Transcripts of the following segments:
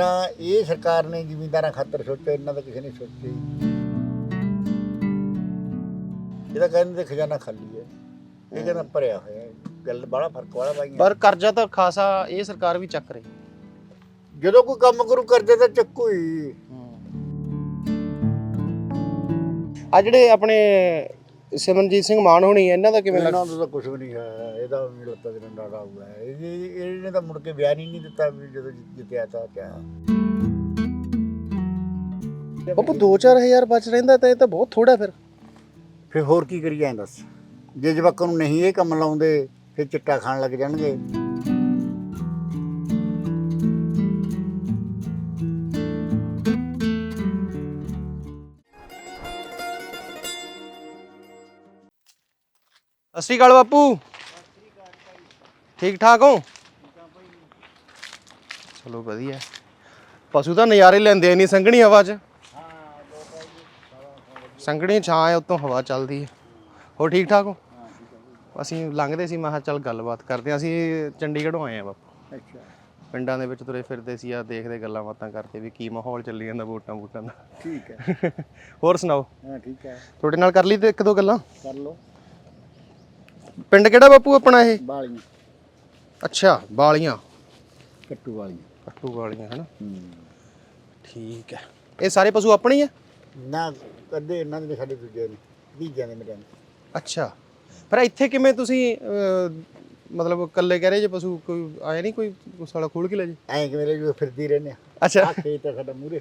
ਜਿੰਨਾ ਇਹ ਸਰਕਾਰ ਨੇ ਜ਼ਿਮੀਂਦਾਰਾਂ ਖਾਤਰ ਸੋਚਿਆ ਇਹਨਾਂ ਦਾ ਕਿਸੇ ਨੇ ਸੋਚਿਆ ਹੀ। ਇਹਦਾ ਕਹਿੰਦੇ ਖਜ਼ਾਨਾ ਖਾਲੀ ਹੈ। ਇਹ ਕਹਿੰਦਾ ਭਰਿਆ ਹੋਇਆ ਹੈ। ਗੱਲ ਬੜਾ ਫ਼ਰਕ ਵਾਲਾ ਬਾਈ ਪਰ ਕਰਜ਼ਾ ਤਾਂ ਖਾਸਾ ਇਹ ਸਰਕਾਰ ਵੀ ਚੱਕ ਰਹੀ ਜਦੋਂ ਕੋਈ ਕੰਮ ਕਰੂ ਕਰਦੇ ਤਾਂ ਚੱਕੂ ਹੀ। ਆ ਜਿਹੜੇ ਆਪਣੇ ਸਿਮਰਨਜੀਤ ਸਿੰਘ ਮਾਨ ਹੋਣੀ ਹੈ, ਇਹਨਾਂ ਦਾ ਕਿਵੇਂ ਲੱਗ ਇਹਨਾਂ ਦਾ ਤਾਂ ਕੁਝ ਵੀ ਨਹੀਂ ਹੈ ਇਹਦਾ ਵੀ ਲੱਤਾਂ ਦੇ ਹੈ। ਇਹ ਇਹਨੇ ਤਾਂ ਮੁੜ ਕੇ ਬਿਆਨ ਹੀ ਨਹੀਂ ਦਿੱਤਾ ਵੀ ਜਦੋਂ ਜਿੱਤਿਆ ਤਾਂ ਕਿਆ। ਬਾਪੂ 2-4000 ਬਚ ਰਹਿੰਦਾ ਤਾਂ ਇਹ ਤਾਂ ਬਹੁਤ ਥੋੜਾ ਫਿਰ। ਫਿਰ ਹੋਰ ਕੀ ਕਰੀਏ ਦੱਸ। ਜੇ ਜਵਾਕਾਂ ਨੂੰ ਨਹੀਂ ਇਹ ਕੰਮ ਲਾਉਂਦੇ ਫਿਰ ਚਿੱਟਾ ਖਾਣ ਲੱਗ ਜਾਣਗੇ। ਸਤਿ ਸ਼੍ਰੀ ਅਕਾਲ ਬਾਪੂ। ਠੀਕ ਠਾਕ ਹੋ? ਚਲੋ ਵਧੀਆ। ਪਸ਼ੂ ਤਾਂ ਨਜ਼ਾਰੇ ਲੈਂਦੇ ਨਹੀਂ ਸੰਘਣੀ ਹਵਾ 'ਚ। ਸੰਘਣੀ ਛਾਂ ਹੈ ਉਤੋਂ ਹਵਾ ਚੱਲਦੀ ਹੈ। ਹੋਰ ਠੀਕ ਠਾਕ ਹੋ? ਅਸੀਂ ਲੰਘਦੇ ਸੀ ਮੈਂ ਕਿਹਾ ਚੱਲ ਗੱਲਬਾਤ ਕਰਦੇ ਹਾਂ। ਅਸੀਂ ਚੰਡੀਗੜ੍ਹੋਂ ਆਏ ਆ ਬਾਪੂ। ਅੱਛਾ। ਪਿੰਡਾਂ ਦੇ ਵਿੱਚ ਤੁਰੇ ਫਿਰਦੇ ਸੀ ਆ ਦੇਖਦੇ ਗੱਲਾਂ ਬਾਤਾਂ ਕਰਦੇ ਵੀ ਕੀ ਮਾਹੌਲ ਚੱਲੀ ਜਾਂਦਾ ਵੋਟਾਂ ਵੋਟਾਂ ਦਾ। ਠੀਕ ਹੈ। ਹੋਰ ਸੁਣਾਓ? ਹਾਂ ਠੀਕ ਹੈ। ਤੁਹਾਡੇ ਨਾਲ ਕਰ ਲਈ ਤੇ ਇੱਕ ਦੋ ਗੱਲਾਂ? ਕਰ ਲਓ। ਪਿੰਡ ਕਿਹੜਾ ਬਾਪੂ ਆਪਣਾ ਇਹ? ਬਾਲੀਆਂ। ਅੱਛਾ ਬਾਲੀਆਂ। ਕੱਟੂ ਵਾਲੀਆਂ। ਕੱਟੂ ਵਾਲੀਆਂ ਹਨਾ? ਹੂੰ। ਠੀਕ ਹੈ। ਇਹ ਸਾਰੇ ਪਸ਼ੂ ਆਪਣੇ ਹੀ ਆ? ਨਾ ਕਦੇ ਇਹਨਾਂ ਦੇ ਸਾਡੇ ਦੂਜੇ ਨੇ ਬੀਜਾਂ ਦੇ ਮੇਰੇ ਨੇ ਅੱਛਾ। ਫਿਰ ਇੱਥੇ ਕਿਵੇਂ ਤੁਸੀਂ ਅਹ, ਮਤਲਬ ਇਕੱਲੇ ਕਹਿ ਰਹੇ ਜੇ ਪਸ਼ੂ ਕੋਈ ਆਇਆ ਨਹੀਂ ਕੋਈ ਸਾਲਾ ਖੋਲ ਕੇ ਲੈ ਜੇ? ਐਂ ਕਿ ਮੇਰੇ ਜੋ ਫਿਰਦੀ ਰਹਿੰਦੇ ਆ। ਅੱਛਾ। ਆਹ ਖੇਤ ਆ ਸਾਡਾ ਮੂਰੇ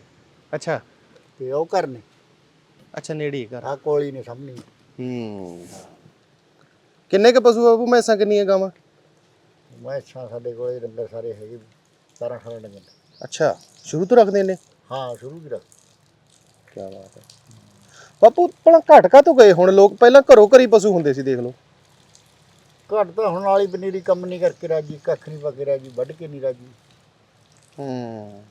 ਅੱਛਾ। ਤੇ ਉਹ ਕਰਨੇ। ਅੱਛਾ ਨੇੜੇ ਹੀ ਘਰ। ਆ ਕੋਲੀ ਨੇ ਸਾਹਮਣੇ। ਹੂੰ। ਕਿੰਨੇ ਕ ਪਸ਼ੂ ਆ ਬਾਪੂ ਮੈਸਾਂ ਕਿੰਨੀਆਂ ਗਾਵਾਂ? ਮੈਂ ਛਾ ਸਾਡੇ ਕੋਲੇ ਡੰਗਰ ਸਾਰੇ ਹੈਗੇ 17 18 ਡੰਗਰ ਅੱਛਾ ਸ਼ੁਰੂ ਤੋਂ ਰੱਖਦੇ ਨੇ? ਹਾਂ ਸ਼ੁਰੂ ਕੀ ਰੱਖ ਕੀ ਬਾਤ ਹੈ। ਬਾਪੂ ਪਹਿਲਾਂ ਘਟ ਕਾ ਤੋਂ ਗਏ? ਹੁਣ ਲੋਕ ਪਹਿਲਾਂ ਘਰੋਂ ਘਰੀ ਪਸ਼ੂ ਹੁੰਦੇ ਸੀ ਦੇਖ ਲਓ। ਘੱਟ ਤਾਂ ਹੁਣ ਵਾਲੀ ਪਨੀਰੀ ਕੰਮ ਨਹੀਂ ਕਰਕੇ ਰਾਜੀ ਕੱਖ ਨਹੀਂ ਪਾ ਕੇ ਰਾਜੀ ਵੱਢ ਕੇ ਨਹੀਂ ਰਾਜੀ। ਹੂੰ।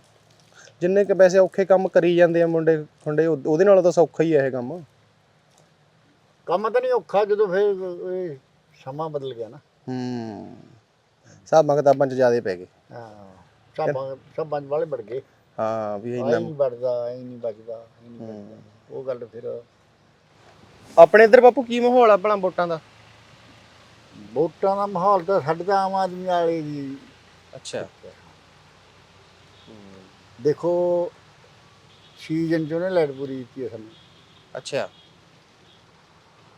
ਜਿੰਨੇ ਕ ਪੈਸੇ ਔਖੇ ਕੰਮ ਕਰੀ ਜਾਂਦੇ ਆ ਮੁੰਡੇ ਖੁੰਡੇ ਉਹ- ਉਹਦੇ ਨਾਲੋਂ ਤਾਂ ਸੌਖਾ ਹੀ ਆ ਇਹ ਕੰਮ। ਕੰਮ ਤਾਂ ਨਹੀਂ ਔਖਾ ਜਦੋਂ ਫਿਰ ਇਹ ਸਮਾਂ ਬਦਲ ਗਿਆ ਨਾ। ਹੂੰ। ਸਭ ਮਗਤਾਬਾਂ ਚ ਜ਼ਿਆਦੇ ਪੈ ਗਏ। ਹਾਂ। ਸਭ ਸਭ ਵਾਲੇ ਵੜ ਗਏ। ਹਾਂ ਵੀ ਇੰਨਾ ਨਹੀਂ ਵੜਦਾ ਐ ਨਹੀਂ ਬਚਦਾ ਐ ਨਹੀਂ ਬਚਦਾ ਉਹ ਗੱਲ ਫਿਰ ਆਪਣੇ ਇੱਧਰ ਬਾਪੂ ਕੀ ਮਾਹੌਲ ਆ ਆਪਣਾ ਵੋਟਾਂ ਦਾ? ਵੋਟਾਂ ਦਾ ਮਾਹੌਲ ਤਾਂ ਸਾਡੇ ਤਾਂ ਆਮ ਆਦਮੀ ਵਾਲੇ ਦੀ ਅੱਛਾ। ਦੇਖੋ ਸੀਜ਼ਨ ਚ ਉਹਨੇ ਲਾਈਟ ਪੂਰੀ ਦਿੱਤੀ ਹੈ ਸਾਨੂੰ। ਅੱਛਾ।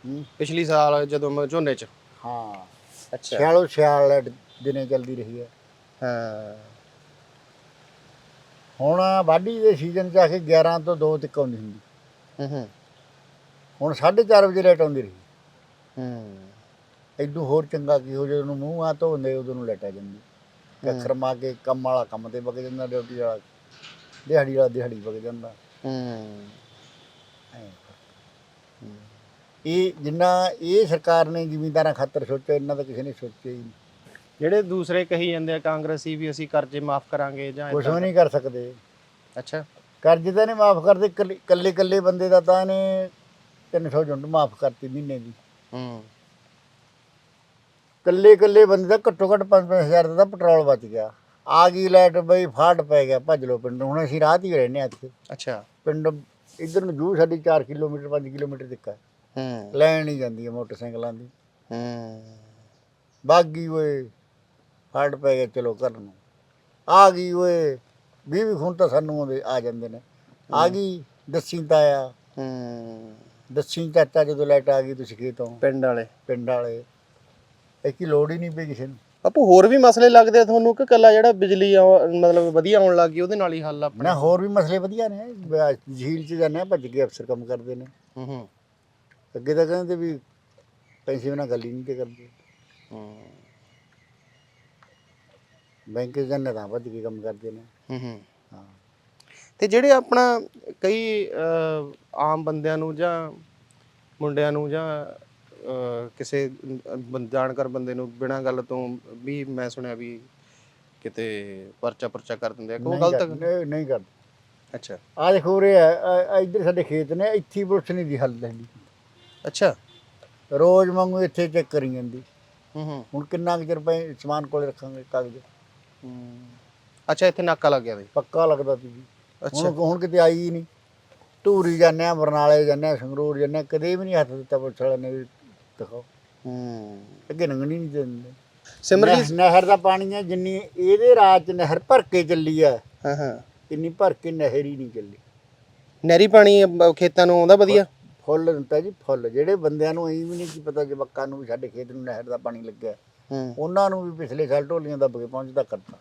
ਹੂੰ। ਪਿਛਲੀ ਸਾਲ ਜਦੋਂ ਮੈਂ ਝੋਨੇ ਚ। ਹਾਂ। ਅੱਛਾ। ਸਿਆਲੋ ਸਿਆਲ ਲਾਈਟ ਦਿਨੇ ਚੱਲਦੀ ਰਹੀ ਹੈ। ਹਾਂ। ਹੁਣ ਵਾਢੀ ਦੇ ਸੀਜ਼ਨ ਚ ਆ ਕੇ 11 ਤੋਂ 2 ਤੱਕ ਆਉਂਦੀ ਹੁੰਦੀ। ਹੂੰ ਹੂੰ। ਹੁਣ 4:30 ਵਜੇ ਲਾਈਟ ਆਉਂਦੀ ਰਹੀ। ਹੂੰ। ਐਡੂ ਹੋਰ ਚੰਗਾ ਕੀ ਹੋ ਜਦੋਂ ਨੂੰ ਮੂੰਹ ਆ ਧੋਂਦੇ ਉਦੋਂ ਨੂੰ ਲਾਈਟ ਆ ਜਾਂਦੀ। ਕੱਖਰ ਮਾ ਕੇ ਕੰਮ ਵਾਲਾ ਕੰਮ ਤੇ ਵਗ ਜਾਂਦਾ ਡਿਊਟੀ ਵਾਲਾ। ਦਿਹਾੜੀ ਵਾਲਾ ਦਿਹਾੜੀ ਵਗ ਜਾਂਦਾ। ਹੂੰ। ਐਂ। ਇਹ ਜਿੰਨਾ ਇਹ ਸਰਕਾਰ ਨੇ ਜ਼ਿਮੀਂਦਾਰਾਂ ਖਾਤਰ ਸੋਚਿਆ ਇਹਨਾਂ ਦਾ ਕਿਸੇ ਨੇ ਸੋਚਿਆ ਹੀ ਨਹੀਂ। ਜਿਹੜੇ ਦੂਸਰੇ ਕਹੀ ਜਾਂਦੇ ਆ ਕਾਂਗਰਸੀ ਵੀ ਅਸੀਂ ਕਰਜ਼ੇ ਮਾਫ ਕਰਾਂਗੇ ਜਾਂ। ਵੀ ਨਹੀਂ ਕਰ ਸਕਦੇ। ਅੱਛਾ। ਕਰਜ਼ੇ ਤਾਂ ਨਹੀਂ ਮਾਫ ਕਰਦੇ ਕੱਲੇ ਕੱਲੇ ਬੰਦੇ ਦਾ ਤਾਂ ਇਹਨੇ 300 ਯੂਨਿਟ ਮਾਫ ਕਰਤੀ ਮਹੀਨੇ ਦੀ। ਹੂੰ। ਕੱਲੇ ਕੱਲੇ ਬੰਦੇ ਦਾ ਘੱਟੋ ਘੱਟ 5-5000 ਦਾ ਪੈਟਰੋਲ ਬਚ ਗਿਆ। ਆ ਗਈ ਲਾਈਟ ਬਈ ਫਾਟ ਪੈ ਗਿਆ ਭੱਜ ਲੋ ਪਿੰਡ। ਹੁਣ ਅਸੀਂ ਰਾਤ ਹੀ ਰਹਿੰਦੇ ਹਾਂ ਇੱਥੇ। ਅੱਛਾ। ਪਿੰਡ ਇਧਰ ਨੂੰ ਜੂ ਸਾਡੀ 4 ਕਿਲੋਮੀਟਰ 5 ਕਿਲੋਮੀਟਰ ਤੱਕ ਹੈ। ਹੂੰ। ਲੈਣ ਹੀ ਜਾਂਦੀ ਹੈ ਮੋਟਰਸਾਈਕਲਾਂ ਦੀ। ਹੂੰ। ਬਾਗੀ ਓਏ ਫਾਟ ਪੈ ਗਿਆ ਚਲੋ ਘਰ ਨੂੰ। ਆ ਗਈ ਓਏ 20 ਵੀ ਖੁਣ ਤਾਂ ਸਾਨੂੰ ਆਉਂਦੇ ਆ ਜਾਂਦੇ ਨੇ। ਆ ਗਈ ਦੱਸੀ ਤਾਇਆ। ਹੂੰ। ਦੱਸੀ ਚਾਚਾ ਜਦੋਂ ਲਾਈਟ ਆ ਗਈ ਤੁਸੀਂ ਖੇਤੋਂ ਪਿੰਡ ਵਾਲੇ। ਪਿੰਡ ਵਾਲੇ। ਇਹ ਕੀ ਲੋੜ ਹੀ ਨਹੀਂ ਪਈ ਕਿਸੇ ਨੂੰ। ਬਾਪੂ ਹੋਰ ਵੀ ਮਸਲੇ ਲੱਗਦੇ ਆ ਤੁਹਾਨੂੰ? ਕਿ ਕੱਲਾ ਜਿਹੜਾ ਬਿਜਲੀ ਆਉ- ਮਤਲਬ ਵਧੀਆ ਆਉਣ ਲੱਗ ਗਈ ਉਹਦੇ ਨਾਲ ਹੀ ਹੱਲ ਆਪਣੇ। ਨਾ ਹੋਰ ਵੀ ਮਸਲੇ ਵਧੀਆ ਨੇ। ਬ- ਝੀਲ 'ਚ ਜਾਂਦੇ ਆ ਭੱਜ ਕੇ ਅਫਸਰ ਕੰਮ ਕਰਦੇ ਨੇ। ਹੂੰ ਹੂੰ। ਅੱਗੇ ਤਾਂ ਕਹਿੰਦੇ ਵੀ ਪੈਸੇ ਬਿਨਾਂ ਗੱਲ ਹੀ ਨਹੀਂ ਤੇ ਕਰਦੇ। ਹੂੰ। ਬੈਂਕ ਜਾਂਦੇ ਤਾਂ ਭੱਜ ਕੇ ਕੰਮ ਕਰਦੇ ਨੇ। ਹੂੰ ਹੂੰ। ਹਾਂ। ਤੇ ਜਿਹੜੇ ਆਪਣਾ ਕਈ ਅਹ, ਆਮ ਬੰਦਿਆਂ ਨੂੰ ਜਾਂ ਮੁੰਡਿਆਂ ਨੂੰ ਜਾਂ ਅਹ, ਕਿਸੇ ਬੰ- ਜਾਣਕਾਰ ਬੰਦੇ ਨੂੰ ਬਿਨਾਂ ਗੱਲ ਤੋਂ ਵੀ ਮੈਂ ਸੁਣਿਆ ਵੀ ਕਿਤੇ ਪਰਚਾ ਪਰਚਾ ਕਰ ਦਿੰਦੇ ਆ ਨਹੀਂ ਗਲਤ ਕਰਦੇ- ਨਹੀਂ- ਨਹੀਂ ਕਰਦੇ। ਅੱਛਾ। ਆ ਦੇਖੋ ਆ ਇੱਧਰ ਸਾਡੇ ਖੇਤ ਨੇ ਇੱਥੇ ਹੀ ਪੁਲਿਸ ਨਹੀਂ ਦੀ ਹੱਲ ਲੈਂਦੀ ਅੱਛਾ। ਰੋਜ਼ ਵਾਂਗੂ ਇੱਥੇ ਚੈੱਕ ਕਰੀ ਜਾਂਦੀ। ਹੂੰ ਹੂੰ। ਹੁਣ ਕਿੰਨਾ ਕੁ ਚਿਰ ਪਏ ਸਮਾਨ ਕੋਲੇ ਰੱਖਾਂਗੇ ਕਾਗਜ਼? ਹੂੰ। ਅੱਛਾ ਇੱਥੇ ਨਾਕਾ ਲੱਗ ਗਿਆ ਬਈ। ਪੱਕਾ ਲੱਗਦਾ ਸੀ ਜੀ। ਅੱਛਾ। ਹੁਣ ਹੁਣ ਕਿਤੇ ਆਈ ਹੀ ਨਹੀਂ। ਧੂਰੀ ਜਾਂਦੇ ਆ ਬਰਨਾਲੇ ਜਾਂਦੇ ਆ ਸੰਗਰੂਰ ਜਾਂਦੇ ਆ ਕਦੇ ਵੀ ਨਹੀਂ ਹੱਥ ਦਿੱਤਾ ਪੁਲਿਸ ਵਾਲਿਆਂ ਨੇ ਵੀ ਦਿਖਾਓ। ਹੂੰ। ਅੱਗੇ ਲੰਘਣੀ ਨਹੀਂ ਦਿੰਦੇ। ਸਿਮਰਜੀਤ ਨਹਿ- ਨਹਿਰ ਦਾ ਪਾਣੀ ਹੈ ਜਿੰਨੀ ਇਹਦੇ ਰਾਜ ਚ ਨਹਿਰ ਭਰ ਕੇ ਚੱਲੀ ਆ ਹਾਂ ਹਾਂ। ਇੰਨੀ ਭਰ ਕੇ ਨਹਿਰ ਹੀ ਨਹੀਂ ਚੱਲੀ। ਨਹਿਰੀ ਪਾਣੀ ਅਹ, ਖੇਤਾਂ ਨੂੰ ਆਉਂਦਾ ਵਧੀਆ? ਫੁੱਲ ਦਿੱਤਾ ਜੀ ਫੁੱਲ ਜਿਹੜੇ ਬੰਦਿਆਂ ਨੂੰ ਐਂ ਵੀ ਨਹੀਂ ਕੀ ਪਤਾ ਜਵਾਕਾਂ ਨੂੰ ਵੀ ਸਾਡੇ ਖੇਤ ਨੂੰ ਨਹਿਰ ਦਾ ਪਾਣੀ ਲੱਗਿਆ। ਹੂੰ। ਉਹਨਾਂ ਨੂੰ ਵੀ ਪਿਛਲੇ ਸਾਲ ਢੋਲੀਆਂ ਦੱਬ ਕੇ ਪਹੁੰਚਦਾ ਕਰਤਾ।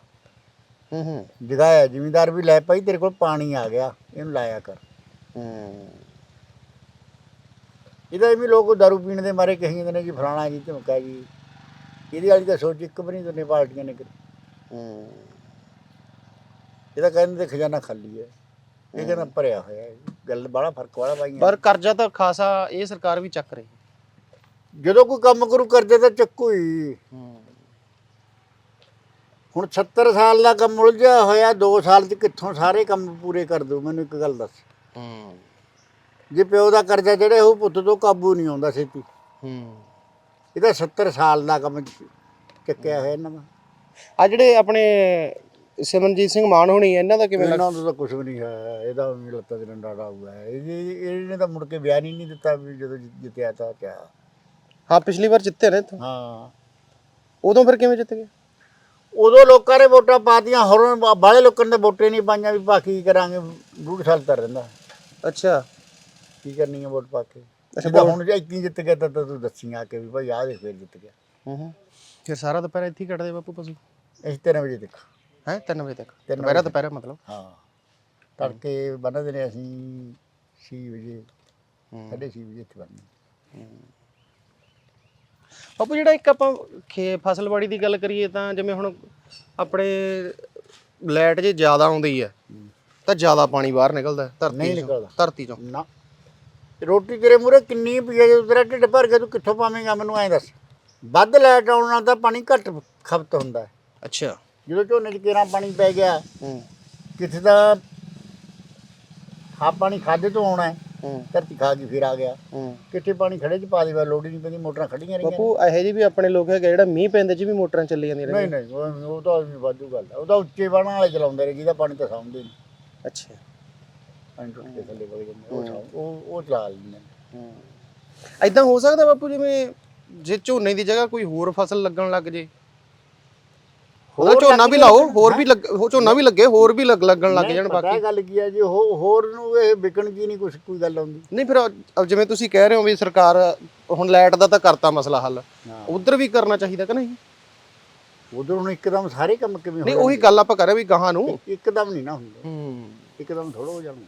ਹੂੰ ਹੂੰ। ਜਗਾਇਆ ਜ਼ਿਮੀਂਦਾਰ ਵੀ ਲੈ ਭਾਈ ਤੇਰੇ ਕੋਲ ਪਾਣੀ ਆ ਗਿਆ ਇਹਨੂੰ ਲਾਇਆ ਕਰ। ਹੂੰ। ਇਹਦਾ ਵੀ ਲੋਕ ਦਾਰੂ ਪੀਣ ਦੇ ਮਾਰੇ ਕਹੀ ਜਾਂਦੇ ਨੇ ਜੀ ਫਲਾਣਾ ਜੀ ਧਮਕਾ ਜੀ। ਇਹਦੀ ਵਾਲੀ ਤਾਂ ਸੋਚ ਇੱਕ ਵੀ ਨਹੀਂ ਦੋਨੇ ਪਾਰਟੀਆਂ ਨੇ ਕਰੀ। ਹੂੰ। ਇਹਦਾ ਕਹਿੰਦੇ ਖਜ਼ਾਨਾ ਖਾਲੀ ਹੈ। ਇਹ ਕਹਿੰਦਾ ਭਰਿਆ ਹੋਇਆ ਹੈ ਗੱਲ ਬੜਾ ਫ਼ਰਕ ਵਾਲਾ ਪਾਈਆਂ ਪਰ ਕਰਜ਼ਾ ਤਾਂ ਖਾਸਾ ਇਹ ਸਰਕਾਰ ਵੀ ਚੱਕ ਰਹੀ ਜਦੋਂ ਕੋਈ ਕੰਮ ਕਰੂ ਕਰਜ਼ੇ ਤਾਂ ਚੱਕੂ ਹੀ। ਹੂੰ। ਹੁਣ 70 ਸਾਲ ਦਾ ਕੰਮ ਉਲਝਿਆ ਹੋਇਆ 2 ਸਾਲ ਚ ਕਿੱਥੋਂ ਸਾਰੇ ਕੰਮ ਪੂਰੇ ਕਰ ਦੂ ਮੈਨੂੰ ਇੱਕ ਗੱਲ ਦੱਸ। ਹੂੰ। ਜੇ ਪਿਓ ਦਾ ਕਰਜ਼ਾ ਜਿਹੜੇ ਉਹ ਪੁੱਤ ਤੋਂ ਕਾਬੂ ਨਹੀਂ ਆਉਂਦਾ ਛੇਤੀ। ਹੂੰ। ਇਹਦਾ 70 ਸਾਲ ਦਾ ਕੰਮ ਚ- ਚੱਕਿਆ ਹੋਇਆ ਇਹਨਾਂ ਦਾ। ਆ ਜਿਹੜੇ ਆਪਣੇ ਸਿਮਰਨਜੀਤ ਸਿੰਘ ਮਾਨ ਹੋਣੀ ਇਹਨਾਂ ਦਾ ਕਿਵੇਂ ਲੱਗ ਇਹਨਾਂ ਦਾ ਤਾਂ ਕੁਝ ਵੀ ਨਹੀਂ ਹੈ ਇਹਦਾ ਵੀ ਲੱਤਾਂ ਦੇ ਡੰਡਾ ਹੈ। ਇਹ ਇਹਨੇ ਤਾਂ ਮੁੜ ਕੇ ਬਿਆਨ ਹੀ ਨਹੀਂ ਦਿੱਤਾ ਵੀ ਜਦੋਂ ਜਿੱਤਿਆ ਤਾਂ ਕਿਆ। ਹਾਂ ਪਿਛਲੀ ਵਾਰ ਜਿੱਤੇ ਨੇ ਇੱਥੋਂ। ਹਾਂ। ਉਦੋਂ ਫਿਰ ਕਿਵੇਂ ਜਿੱਤ ਗਏ? ਉਦੋਂ ਲੋਕਾਂ ਨੇ ਵੋਟਾਂ ਪਾਤੀਆਂ ਹੋਰ ਬਾਹਲੇ ਲੋਕਾਂ ਨੇ ਵੋਟੇ ਨਹੀਂ ਪਾਈਆਂ ਵੀ ਬਾਕੀ ਕੀ ਕਰਾਂਗੇ ਡੂਢ ਸਾਲ ਤਾਂ ਰਹਿੰਦਾ। ਅੱਛਾ। ਕੀ ਕਰਨੀ ਹੈ ਵੋਟ ਪਾ ਕੇ? ਅੱਛਾ, ਹੁਣ ਜੇ ਇੱਕੀ ਜਿੱਤ ਗਿਆ ਤਾਂ ਤਾਂ ਦੱਸੀ ਆ ਕੇ ਵੀ ਭਾਈ ਆਹ ਦੇਖ ਫੇਰ ਜਿੱਤ ਗਿਆ। ਹੂੰ ਹੂੰ। ਫਿਰ ਸਾਰਾ ਦੁਪਹਿਰ ਇੱਥੇ ਹੀ ਕੱਢਦੇ ਬਾਪੂ ਪਸ਼ੂ। ਅਸੀਂ 3 ਵਜੇ ਤੱਕ ਹੈ? 3 ਵਜੇ ਤੱਕ। ਤਿੰਨ ਦੁਪਹਿਰਾ ਦੁਪਹਿਰਾ ਮਤਲਬ। ਹਾਂ। ਤੜਕੇ ਬੰਨਦੇ ਨੇ ਅਸੀਂ 6 ਵਜੇ। ਹੂੰ। 6:30 ਵਜੇ ਇੱਥੇ ਬੰਨ੍ਹਦੇ ਬਾਪੂ ਜਿਹੜਾ ਇੱਕ ਆਪਾਂ ਖੇ ਫਸਲਵਾੜੀ ਦੀ ਗੱਲ ਕਰੀਏ ਤਾਂ ਜਿਵੇਂ ਹੁਣ ਆਪਣੇ ਲਾਈਟ ਜੇ ਜ਼ਿਆਦਾ ਆਉਂਦੀ ਹੈ। ਤਾਂ ਜ਼ਿਆਦਾ ਪਾਣੀ ਬਾਹਰ ਨਿਕਲਦਾ ਹੈ ਧਰਤੀ ਨਹੀਂ ਚੋਂ ਨਿਕਲਦਾ। ਧਰਤੀ ਚੋਂ। ਨਾ। ਰੋਟੀ ਤੇਰੇ ਮੂਰੇ ਕਿੰਨੀ ਹੈ ਜਦੋਂ ਤੇਰਾ ਢਿੱਡ ਭਰ ਗਿਆ ਤੂੰ ਕਿੱਥੋਂ ਪਾਵੇਂਗਾ? ਮੈਨੂੰ ਐਂ ਦੱਸ। ਵੱਧ ਲਾਈਟ ਆਉਣ ਨਾਲ ਤਾਂ ਪਾਣੀ ਘੱਟ ਖਪਤ ਹੁੰਦਾ। ਹੈ ਅੱਛਾ। ਜਦੋਂ ਝੋਨੇ 'ਚ ਕੇਰਾਂ ਪਾਣੀ ਪੈ ਗਿਆ ਹੂੰ। ਕਿਥੇ ਦਾ ਆ ਪਾਣੀ ਖਾਦੇ ਤੋਂ ਆਉਣਾ ਹੈ ਹੂੰ। ਧਰਤੀ ਖਾ ਗਈ ਫਿਰ ਆ ਗਿਆ। ਹੂੰ। ਕਿੱਥੇ ਪਾਣੀ ਖੜੇ 'ਚ ਪਾ ਦੇਵਾ ਲੋੜ ਹੀ ਨਹੀਂ ਪੈਂਦੀ ਮੋਟਰਾਂ ਖੜੀਆਂ ਰਹੀਆਂ। ਬਾਪੂ ਇਹੋ ਜਿਹੇ ਵੀ ਆਪਣੇ ਲੋਕ ਹੈਗੇ ਜਿਹੜਾ ਮੀਂਹ ਪੈਂਦੇ ਚ ਵੀ ਮੋਟਰਾਂ ਚੱਲੀ ਜਾਂਦੀਆਂ ਨਹੀਂ ਰਹਿੰਦੀਆਂ ਨਹੀਂ ਉਹ ਉਹ ਤਾਂ ਵੀ ਵਾਧੂ ਗੱਲ ਹੈ ਉਹ ਤਾਂ ਉੱਚੇ ਬਾਣਾਂ ਵਾਲੇ ਚਲਾਉਂਦੇ ਨੇ ਜਿਹਦਾ ਪਾਣੀ ਤਾਂ ਸਾਂਭਦੇ ਨਹੀਂ। ਅੱਛਾ। ਪਾਣੀ ਟੁੱਟ ਕੇ ਥੱਲੇ ਵਗ ਜਾਂਦੇ ਉਹ ਸਾਂਭ- ਉਹ ਉਹ ਚਲਾ ਲੈਂਦੇ ਨੇ। ਹੂੰ। ਐਦਾਂ ਹੋ ਸਕਦਾ ਬਾਪੂ ਜਿਵੇਂ ਜੇ ਝੋਨੇ ਦੀ ਜਗ੍ਹਾ ਕੋਈ ਹੋਰ ਫਸਲ ਲੱਗਣ ਲੱਗ ਜੇ। ਹੋਰ ਝੋਨਾ ਵੀ ਲਾਓ ਹੋਰ ਵੀ ਲੱਗ ਝੋਨਾ ਵੀ ਲੱਗੇ ਹੋਰ ਵੀ ਲੱਗ ਲੱਗਣ ਲੱਗ ਜਾਣ ਪਤਾ ਬਾਕੀ। ਗੱਲ ਕੀ ਹੈ ਜੀ ਹੋ- ਹੋਰ ਨੂੰ ਇਹ ਵਿਕਣ ਕੀ ਨਹੀਂ ਕੁਛ ਕੋਈ ਗੱਲ ਆਉਂਦੀ। ਨਹੀਂ ਫਿਰ ਜਿਵੇਂ ਤੁਸੀਂ ਕਹਿ ਰਹੇ ਹੋ ਵੀ ਸਰਕਾਰ ਹੁਣ ਲਾਈਟ ਦਾ ਤਾਂ ਕਰਤਾ ਮਸਲਾ ਹੱਲ। ਉਧਰ ਵੀ ਕਰਨਾ ਚਾਹੀਦਾ ਕਿ ਨਹੀਂ? ਉਧਰ ਹੁਣ ਇੱਕਦਮ ਸਾਰੇ ਕੰਮ ਕਿਵੇਂ ਨਹੀਂ ਉਹੀ ਗੱਲ ਆਪਾਂ ਕਰ ਰਹੇ ਵੀ ਗਾਹਾਂ ਨੂੰ? ਇੱਕਦਮ ਨਹੀਂ ਨਾ ਹੁੰਦੇ। ਹੂੰ। ਇੱਕਦਮ ਥੋੜਾ ਹੋ ਜਾਣਗੇ।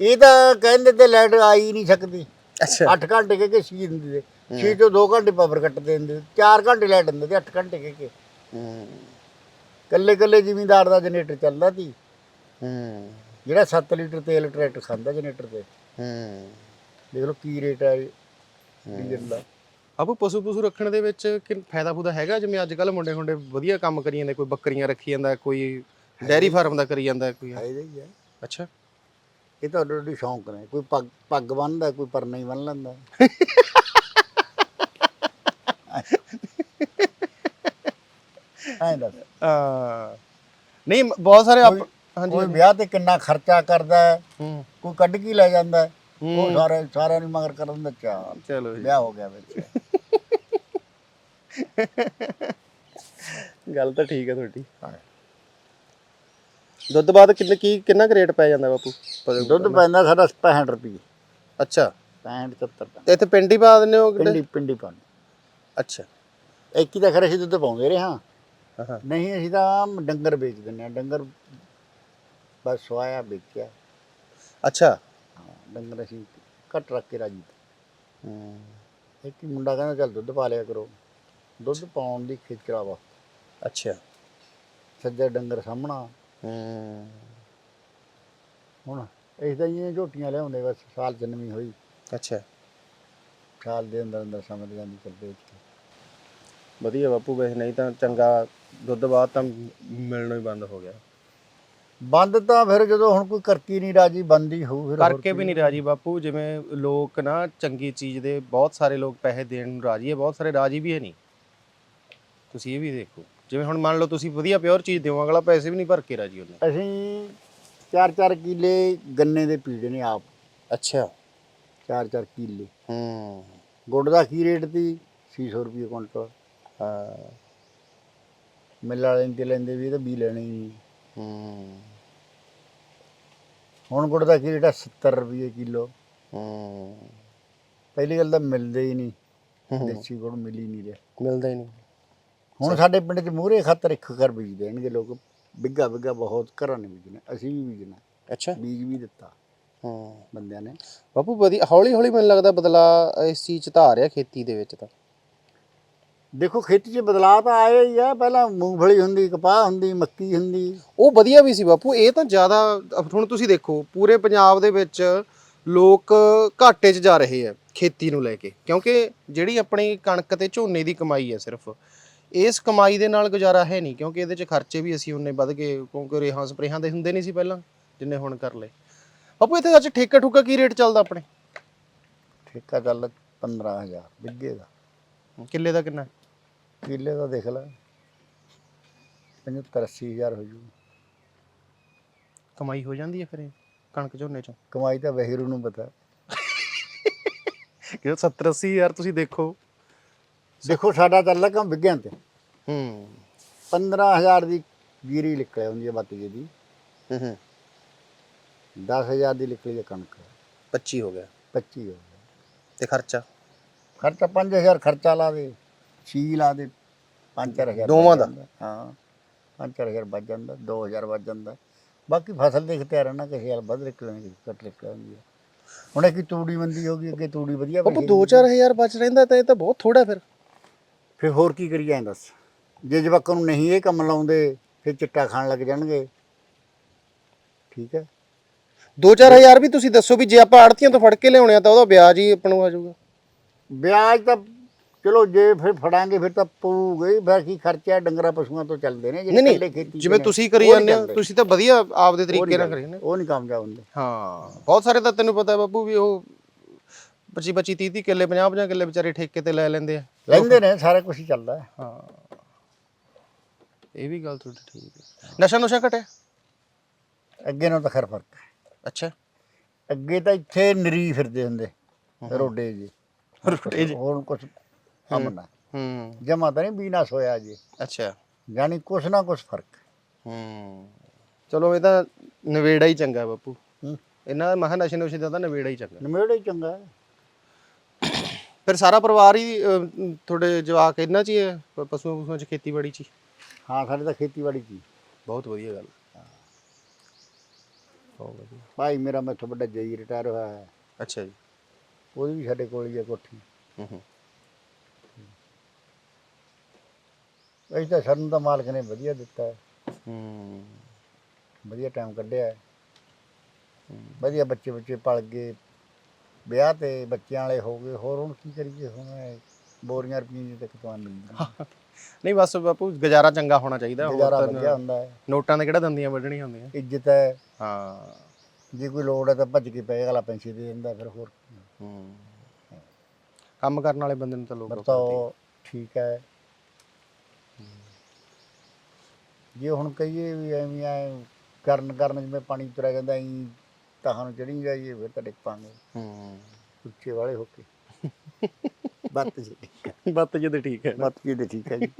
ਇਹ ਤਾਂ ਕਹਿੰਦੇ ਤੇ ਲਾਈਟ ਆ ਹੀ ਨਹੀਂ ਸਕਦੀ। ਅੱਛਾ। 8 ਘੰਟੇ ਕੇ ਕੇ ਸੀ ਦਿੰਦੇ। ਤੇ 6 ਤੋਂ 2 ਘੰਟੇ ਪਾਵਰ ਕੱਟ ਦਿੰਦੇ। 4 ਘੰਟੇ ਲਾਈਟ ਦਿੰਦੇ ਤੇ 8 ਘੰਟੇ ਕੇ ਕੇ। ਹੂੰ ਕੱਲੇ ਕੱਲੇ ਜ਼ਿਮੀਂਦਾਰ ਦਾ ਜਨਰੇਟਰ ਚੱਲਦਾ ਸੀ। ਹੂੰ ਜਿਹੜਾ 7 ਲੀਟਰ ਤੇਲ ਟਰੈਕਟਰ ਖਾਂਦਾ ਜਨਰੇਟਰ ਤੇ। ਹੂੰ ਦੇਖ ਲਓ ਕੀ ਰੇਟ ਹੈ ਡੀਜ਼ਲ ਦਾ। ਆਪੋ ਪਸ਼ੂ ਪਸ਼ੂ ਰੱਖਣ ਦੇ ਵਿੱਚ ਕਿ ਫਾਇਦਾ ਫੂਦਾ ਹੈਗਾ? ਜਿਵੇਂ ਅੱਜ ਕੱਲ ਮੁੰਡੇ ਮੁੰਡੇ ਵਧੀਆ ਕੰਮ ਕਰੀ ਜਾਂਦੇ ਕੋਈ ਬੱਕਰੀਆਂ ਰੱਖੀ ਜਾਂਦਾ ਕੋਈ ਡੈਰੀ ਫਾਰਮ ਦਾ ਕਰੀ ਜਾਂਦਾ ਕੋਈ ਫਾਇਦਾ ਹੀ ਹੈ ਅੱਛਾ। ਇਹ ਤਾਂ ਅੱਡੋ ਅੱਡੀ ਸ਼ੌਂਕ ਨੇ। ਕੋਈ ਪੱਗ ਪੱਗ ਬੰਨਦਾ ਕੋਈ ਪਰਨਾ ਹੀ ਬੰਨ ਲੈਂਦਾ। ਐਂ ਦੱਸ। ਆ ਨਹੀਂ ਬਹੁਤ ਸਾਰੇ ਆਪ- ਹਾਂਜੀ ਕੋਈ ਵਿਆਹ ਤੇ ਕਿੰਨਾ ਖਰਚਾ ਕਰਦਾ ਹੈ? ਹੂੰ। ਕੋਈ ਕੱਢ ਕੇ ਲੈ ਜਾਂਦਾ ਹੈ। ਉਹ ਸਾਰੇ ਸਾਰਿਆਂ ਨੂੰ ਮਗਰ ਕਰਨ ਦਾ ਚਾਹ ਚਲੋ ਜੀ। ਵਿਆਹ ਹੋ ਗਿਆ ਵਿੱਚ। ਗੱਲ ਤਾਂ ਠੀਕ ਹੈ ਤੁਹਾਡੀ। ਹਾਂ। ਦੁੱਧ ਬਾਅਦ ਕਿੰਨੇ ਕੀ ਕਿੰਨਾ ਰੇਟ ਪੈ ਜਾਂਦਾ ਬਾਪੂ? ਦੁੱਧ ਪੈਂਦਾ ਸਾਡਾ 65 ਰੁਪਏ ਅੱਛਾ। 65 70 ਪੈਂਦਾ ਇੱਥੇ ਪਿੰਡ ਪਾ ਦਿੰਦੇ ਹੋ ਕਿਤੇ? ਪਿੰਡੀ ਪਿੰਡੀ ਪਾਣੀ ਅੱਛਾ। ਇੱਕ ਹੀ ਤਾਂ ਖਰੇ ਅਸੀਂ ਦੁੱਧ ਪਾਉਂਦੇ ਰਹੇ ਹਾਂ। ਹਾਂ ਨਹੀਂ ਅਸੀਂ ਤਾਂ ਡੰਗਰ ਵੇਚ ਦਿੰਦੇ ਹਾਂ। ਡੰਗਰ ਬਸ ਸਵਾਇਆ ਵੇਚਿਆ। ਅੱਛਾ। ਹਾਂ ਡੰਗਰ ਅਸੀਂ ਘੱਟ ਰੱਖ ਕੇ ਰਾਜੀ। ਹੂੰ। ਇੱਕ ਹੀ ਮੁੰਡਾ ਕਹਿੰਦਾ ਚੱਲ ਦੁੱਧ ਪਾ ਲਿਆ ਕਰੋ। ਦੁੱਧ ਪਾਉਣ ਦੀ ਖੇਚਲਾ ਵਾ ਅੱਛਾ। ਸੱਜਾ ਡੰਗਰ ਸਾਹਮਣਾ। ਹੂੰ। ਹੁਣ ਇਸ ਤਾਂ ਇਹ ਝੋਟੀਆਂ ਲਿਆਉਂਦੇ ਬਸ ਸਾਲ ਚ ਨਵੀਂ ਹੋਈ। ਅੱਛਾ। ਸਾਲ ਦੇ ਅੰਦਰ ਅੰਦਰ ਸਮਝ ਜਾਂਦੀ ਚੱਲ ਵੇਚ ਕੇ। ਵਧੀਆ ਬਾਪੂ ਵੈਸੇ ਨਹੀਂ ਤਾਂ ਚੰਗਾ ਦੁੱਧ ਬਾਅਦ ਤਾਂ ਮਿਲਣੋਂ ਹੀ ਬੰਦ ਹੋ ਗਿਆ। ਬੰਦ ਤਾਂ ਫਿਰ ਜਦੋਂ ਹੁਣ ਕੋਈ ਕਰਕੀ ਨਹੀਂ ਰਾਜੀ ਬੰਦੀ ਹੋਊ ਫਿਰ ਹੋਰ ਕਰਕੇ ਵੀ ਨਹੀਂ ਰਾਜੀ ਬਾਪੂ ਜਿਵੇਂ ਲੋਕ ਨਾ ਚੰਗੀ ਚੀਜ਼ ਦੇ ਬਹੁਤ ਸਾਰੇ ਲੋਕ ਪੈਸੇ ਦੇਣ ਨੂੰ ਰਾਜੀ ਹੈ ਬਹੁਤ ਸਾਰੇ ਰਾਜੀ ਵੀ ਹੈ ਨਹੀਂ। ਤੁਸੀਂ ਇਹ ਵੀ ਦੇਖੋ ਜਿਵੇਂ ਹੁਣ ਮੰਨ ਲਓ ਤੁਸੀਂ ਵਧੀਆ ਪਿਓਰ ਚੀਜ਼ ਦਿਓ ਅਗਲਾ ਪੈਸੇ ਵੀ ਨਹੀਂ ਭਰ ਕੇ ਰਾਜੀ ਉਹਨੇ। ਅਸੀਂ 4-4 ਕਿੱਲੇ ਗੰਨੇ ਦੇ ਪੀੜੇ ਨੇ ਆਪ। ਅੱਛਾ। 4-4 ਕਿੱਲੇ। ਹੂੰ। ਗੁੜ ਦਾ ਕੀ ਰੇਟ ਸੀ? 600 ਰੁਪਏ ਕੁਇੰਟਲ। ਹਾਂ। ਮਿੱਲ ਵਾਲੇ ਤੇ ਲੈਂਦੇ ਵੀ ਇਹ ਤਾਂ ਵੀ ਲੈਣੇ ਹੀ ਨਹੀਂ ਹੂੰ। ਹੁਣ ਗੁੜ ਦਾ ਕੀ ਆ? 70 ਰੁਪਏ ਕਿਲੋ। ਹੂੰ। ਪਹਿਲੀ ਗੱਲ ਤਾਂ ਮਿਲਦੇ ਹੀ ਨਹੀਂ। ਦੇਸੀ ਗੁੜ ਮਿਲ ਹੀ ਨਹੀਂ ਰਿਹਾ। ਮਿਲਦਾ ਹੀ ਨਹੀਂ। ਹੁਣ ਸਾਡੇ ਪਿੰਡ 'ਚ ਮੂਹਰੇ ਖਾਤਰ ਇੱਕ ਘਰ ਬੀਜ ਦੇਣਗੇ ਲੋਕ। ਬਿੱਗਾ ਬਿੱਗਾ ਬਹੁਤ ਘਰਾਂ ਨੇ ਬੀਜਣਾ। ਅਸੀਂ ਵੀ ਬੀਜਣਾ। ਅੱਛਾ। ਬੀਜ ਵੀ ਦਿੱਤਾ ਹੂੰ। ਬੰਦਿਆਂ ਨੇ। ਬਾਪੂ ਵਧੀਆ ਹੌਲੀ ਹੌਲੀ ਮੈਨੂੰ ਲੱਗਦਾ ਬਦਲਾ ਇਸ ਚੀਜ਼ ਚ ਤਾਂ ਆ ਰਿਹਾ ਖੇਤੀ ਦੇ ਵਿੱਚ ਤਾਂ। ਦੇਖੋ ਖੇਤੀ 'ਚ ਬਦਲਾਅ ਤਾਂ ਆਇਆ ਹੀ ਆ ਪਹਿਲਾਂ ਮੂੰਗਫਲੀ ਹੁੰਦੀ ਕਪਾਹ ਹੁੰਦੀ ਮੱਕੀ ਹੁੰਦੀ। ਉਹ ਵਧੀਆ ਵੀ ਸੀ ਬਾਪੂ ਇਹ ਤਾਂ ਜ਼ਿਆਦਾ ਹੁਣ ਤੁਸੀਂ ਦੇਖੋ ਪੂਰੇ ਪੰਜਾਬ ਦੇ ਵਿੱਚ ਲੋਕ ਘਾਟੇ 'ਚ ਜਾ ਰਹੇ ਆ ਖੇਤੀ ਨੂੰ ਲੈ ਕੇ ਕਿਉਂਕਿ ਜਿਹੜੀ ਆਪਣੀ ਕਣਕ ਤੇ ਝੋਨੇ ਦੀ ਕਮਾਈ ਹੈ ਸਿਰਫ ਇਸ ਕਮਾਈ ਦੇ ਨਾਲ ਗੁਜ਼ਾਰਾ ਹੈ ਨਹੀਂ ਕਿਉਂਕਿ ਇਹਦੇ 'ਚ ਖਰਚੇ ਵੀ ਅਸੀਂ ਉਨੇ ਵੱਧ ਗਏ ਕਿਉਂਕਿ ਰੇਹਾਂ ਸਪਰੇਹਾਂ ਦੇ ਹੁੰਦੇ ਨਹੀਂ ਸੀ ਪਹਿਲਾਂ ਜਿੰਨੇ ਹੁਣ ਕਰ ਲਏ। ਬਾਪੂ ਇੱਥੇ ਅੱਜ ਠੇਕਾ ਠੁਕਾ ਕੀ ਰੇਟ ਚੱਲਦਾ ਆਪਣੇ? ਠੇਕਾ ਚੱਲ 15000 ਬਿੱਗੇ ਦਾ। ਕਿੱਲੇ ਦਾ ਕਿੰਨਾ? ਕਿੱਲੇ ਦਾ ਦੇਖ ਲੈ। 75 80000 ਹੋ ਜੂ। ਕਮਾਈ ਹੋ ਜਾਂਦੀ ਹੈ ਫਿਰ ਇਹ ਕਣਕ ਝੋਨੇ 'ਚੋਂ? ਕਮਾਈ ਤਾਂ ਵਹਿਰੂ ਨੂੰ ਪਤਾ। ਕਿ 70 80 ਹਜ਼ਾਰ ਤੁਸੀਂ ਦੇਖੋ। ਦੇਖੋ ਸਾਡਾ ਚੱਲਦਾ ਕੰਮ ਵਿੱਗਿਆਂ ਤੇ। ਹੂੰ। 15000 ਦੀ ਗੀਰੀ ਨਿਕਲਿਆ ਹੁੰਦੀ ਹੈ ਬੱਤ ਜੀ ਦੀ। ਹੂੰ ਹੂੰ। 10000 ਦੀ ਨਿਕਲੀ ਹੈ ਕਣਕ। 25 ਹੋ ਗਿਆ। 25 ਹੋ ਗਿਆ। ਤੇ ਖਰਚਾ? ਖਰਚਾ 5000 ਖਰਚਾ ਲਾ ਦੇ 6 ਲਾ ਦੇ 5-4000 ਦੋਵਾਂ ਦਾ? ਹਾਂ 5-4000 ਬਚ ਜਾਂਦਾ 2000 ਬਚ ਜਾਂਦਾ। ਬਾਕੀ ਫਸਲ ਦੇ ਖਤਿਆਰਾਂ ਨਾਲ ਕਿਸੇ ਹਾਲ ਵੱਧ ਨਿਕਲਣਗੇ ਘੱਟ ਨਿਕਲਣਗੇ ਹੁਣ ਇਹ ਕੀ ਤੂੜੀ ਮੰਦੀ ਹੋ ਗਈ ਅੱਗੇ ਤੂੜੀ ਵਧੀਆ ਪੈਸੇ 2-4000 ਬਚ ਰਹਿੰਦਾ ਤਾਂ ਇਹ ਤਾਂ ਬਹੁਤ ਥੋੜਾ ਫਿਰ। ਫਿਰ ਹੋਰ ਕੀ ਕਰੀ ਜਾਏ ਦੱਸ। ਜੇ ਜਵਾਕਾਂ ਨੂੰ ਨਹੀਂ ਇਹ ਕੰਮ ਲਾਉਂਦੇ ਫਿਰ ਚਿੱਟਾ ਖਾਣ ਲੱਗ ਜਾਣਗੇ। ਠੀਕ ਹੈ। 2-4000 ਵੀ ਤੁਸੀਂ ਦੱਸੋ ਵੀ ਜੇ ਆਪਾਂ ਆੜਤੀਆਂ ਤੋਂ ਫੜ ਕੇ ਲਿਆਉਣੇ ਆ ਤਾਂ ਉਹਦਾ ਵਿਆਜ ਹੀ ਆਪਾਂ ਨੂੰ ਆ ਜਾਊਗਾ। ਵਿਆਜ ਤਾਂ ਚਲੋ ਜੇ ਫਿਰ ਫੜਾਂਗੇ ਫਿਰ ਤਾਂ ਪਊਗਾ ਹੀ। ਫਿਰ ਕੀ ਖਰਚਾ ਡੰਗਰਾ ਪਸ਼ੂਆਂ ਤੋਂ ਚੱਲਦੇ ਨੇ ਨਹੀਂ ਨਹੀਂ ਜਿਵੇਂ ਤੁਸੀਂ ਕਰੀ ਜਾਂਦੇ ਹੋ। ਤੁਸੀਂ ਤਾਂ ਵਧੀਆ ਆਪਦੇ ਤਰੀਕੇ ਨਾਲ ਕਰੀ ਨੇ ਉਹ ਨਹੀਂ ਕਾਮਯਾਬ ਹੁੰਦੇ। ਹਾਂ ਬਹੁਤ ਸਾਰੇ ਤਾਂ ਤੈਨੂੰ ਪਤਾ ਬਾਪੂ ਵੀ ਉਹ 25 25 30 ਕਿੱਲੇ 50 50 ਕਿੱਲੇ ਵਿਚਾਰੇ ਠੇਕੇ ਤੇ ਲੈ ਲੈਂਦੇ ਆ। ਲੈਂਦੇ ਨੇ ਸਾਰਾ ਕੁਝ ਹੀ ਚੱਲਦਾ ਹੈ। ਹਾਂ। ਇਹ ਵੀ ਗੱਲ ਤੁਹਾਡੀ ਠੀਕ ਹੈ। ਨਸ਼ਾ ਨੁਸ਼ਾ ਘਟਿਆ? ਅੱਗੇ ਨਾਲੋਂ ਤਾਂ ਖਰ ਫ਼ਰਕ ਹੈ। ਅੱਛਾ। ਅੱਗੇ ਤਾਂ ਇੱਥੇ ਨਰੀ ਫਿਰਦੇ ਹੁੰਦੇ ਰੋਡੇ ਜੀ। ਜੀ। ਹੋਰ ਕੁਝ ਅਮਨਾ ਹੂੰ ਜਮਾ ਤਾਂ ਨਹੀਂ ਬੀਨਾਸ ਹੋਇਆ ਜੀ। ਅੱਛਾ। ਯਾਨੀ ਕੁਛ ਨਾ ਕੁਛ ਫ਼ਰਕ। ਹੂੰ। ਚਲੋ ਇਹ ਤਾਂ ਨਵੇੜਾ ਹੀ ਚੰਗਾ ਬਾਪੂ। ਹੂੰ। ਇਹਨਾਂ ਦਾ ਮਹਾ ਨਸ਼ੇ ਨੁਸ਼ੇ ਦਾ ਤਾਂ ਨਵੇੜਾ ਹੀ ਚੰਗਾ। ਨਿਮੇੜਾ ਹੀ ਚੰਗਾ ਹੈ। ਫਿਰ ਸਾਰਾ ਪਰਿਵਾਰ ਹੀ ਅਹ, ਤੁਹਾਡੇ ਜਵਾਕ ਇਹਨਾਂ 'ਚ ਹੀ ਹੈ? ਪ- ਪਸ਼ੂਆਂ ਪਸ਼ੂਆਂ 'ਚ ਖੇਤੀਬਾੜੀ 'ਚ ਹੀ? ਹਾਂ ਸਾਡੇ ਤਾਂ ਖੇਤੀਬਾੜੀ ਕੀ ਬਹੁਤ ਵਧੀਆ ਗੱਲ। ਬਹੁਤ ਵਧੀਆ। ਭਾਈ ਮੇਰਾ ਮੈਥੋਂ ਵੱਡਾ ਜਈ ਰਿਟਾਇਰ ਹੋਇਆ ਹੈ। ਅੱਛਾ ਜੀ। ਉਹਦੀ ਵੀ ਸਾਡੇ ਕੋਲ ਹੀ ਹੈ ਕੋਠੀ। ਹੂੰ ਹੂੰ। ਅਸੀਂ ਤਾਂ ਸਾਨੂੰ ਤਾਂ ਮਾਲਕ ਨੇ ਵਧੀਆ ਦਿੱਤਾ ਹੈ। ਹੂੰ। ਵਧੀਆ ਟਾਈਮ ਕੱਢਿਆ ਹੈ। ਵਧੀਆ ਬੱਚੇ ਬੱਚੇ ਪਲ ਗਏ। ਵਿਆਹ ਤੇ ਬੱਚਿਆਂ ਵਾਲੇ ਹੋ ਗਏ। ਹੋਰ ਹੁਣ ਕੀ ਕਰੀਏ? ਹੁਣ ਇਹ ਬੋਰੀਆਂ ਰੁਪਈਆਂ ਦੀ ਤੱਕ ਤੋਂ ਮਿਲਦੀਆਂ ਨਹੀਂ ਬਸ ਬਾਪੂ ਗੁਜ਼ਾਰਾ ਚੰਗਾ ਹੋਣਾ ਚਾਹੀਦਾ। ਹੋਰ ਗੁਜ਼ਾਰਾ ਤਾਂ ਵਧੀਆ ਹੁੰਦਾ ਹੈ। ਨੋਟਾਂ ਦੇ ਕਿਹੜਾ ਦੰਦੀਆਂ ਵੱਢਣੀਆਂ ਹੁੰਦੀਆਂ? ਇੱਜ਼ਤ ਹੈ। ਹਾਂ। ਜੇ ਕੋਈ ਲੋੜ ਹੈ ਤਾਂ ਭੱਜ ਕੇ ਪਏ ਅਗਲਾ ਪੈਸੇ ਦੇ ਦਿੰਦਾ ਫਿਰ ਹੋਰ। ਹੂੰ। ਕੰਮ ਕਰਨ ਵਾਲੇ ਬੰਦੇ ਨੂੰ ਤਾਂ ਲੋਕ ਵਰਤਾਓ ਠੀਕ ਹੈ। ਜੇ ਹੁਣ ਕਹੀਏ ਵੀ ਐਵੇਂ ਐ ਕਰਨ ਕਰਨ ਜਿਵੇਂ ਪਾਣੀ ਤੁਰਿਆ ਜਾਂਦਾ ਐਂ ਤਾਂ ਨੂੰ ਚੜੀ ਜਾਈਏ ਫਿਰ ਤਾਂ ਡਿੱਗ ਪਾਂਗੇ ਹੂੰ। ਉੱਚੇ ਵਾਲੇ ਹੋ ਕੇ। ਬੱਤ ਜੀ ਬੱਤ ਜਦ ਠੀਕ ਹੈ ਨਾ। ਬੱਤ ਜੀ ਤੇ ਠੀਕ ਹੈ ਜੀ।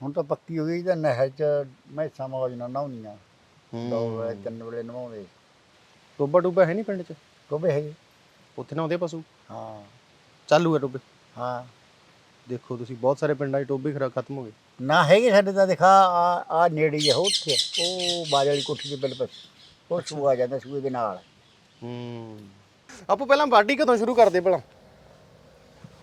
ਹੁਣ ਤਾਂ ਪੱਕੀ ਹੋ ਗਈ ਤਾਂ ਨਹਿਰ ਚ ਮੈਸਾਂ ਮੌਜ ਨਾਲ ਨਹਾਉਣੀਆਂ ਦੋ ਵੇਲੇ ਤਿੰਨ ਵੇਲੇ ਨਹਾਉਂਦੇ। ਟੋਬਾ ਟੋਬਾ ਹੈ ਨਹੀਂ ਪਿੰਡ 'ਚ? ਟੋਬੇ ਹੈਗੇ। ਉੱਥੇ ਨਹਾਉਂਦੇ ਆ ਪਸ਼ੂ। ਹਾਂ। ਚਾਲੂ ਹੈ ਟੋਬੇ ਹਾਂ। ਦੇਖੋ ਤੁਸੀਂ ਬਹੁਤ ਸਾਰੇ ਪਿੰਡਾਂ 'ਚ ਟੋਬੇ ਖਰਾ ਖਤਮ ਹੋ ਗਏ। ਨਾ ਹੈਗੇ ਸਾਡੇ ਤਾਂ ਦਿਖਾ ਆ ਆ ਨੇੜੇ ਹੀ ਆ ਉੱਥੇ ਉਹ ਬਾਜ ਵਾਲੀ ਕੋਠੀ ਦੇ ਬਿਲਕੁਲ ਉਹ ਸੂਆ ਜਾਂਦਾ ਸੂਏ ਦੇ ਨਾਲ। ਹੂੰ। ਆਪੋ ਪਹਿਲਾਂ ਵਾਢੀ ਕਦੋਂ ਸ਼ੁਰੂ ਕਰਦੇ ਭਲਾ?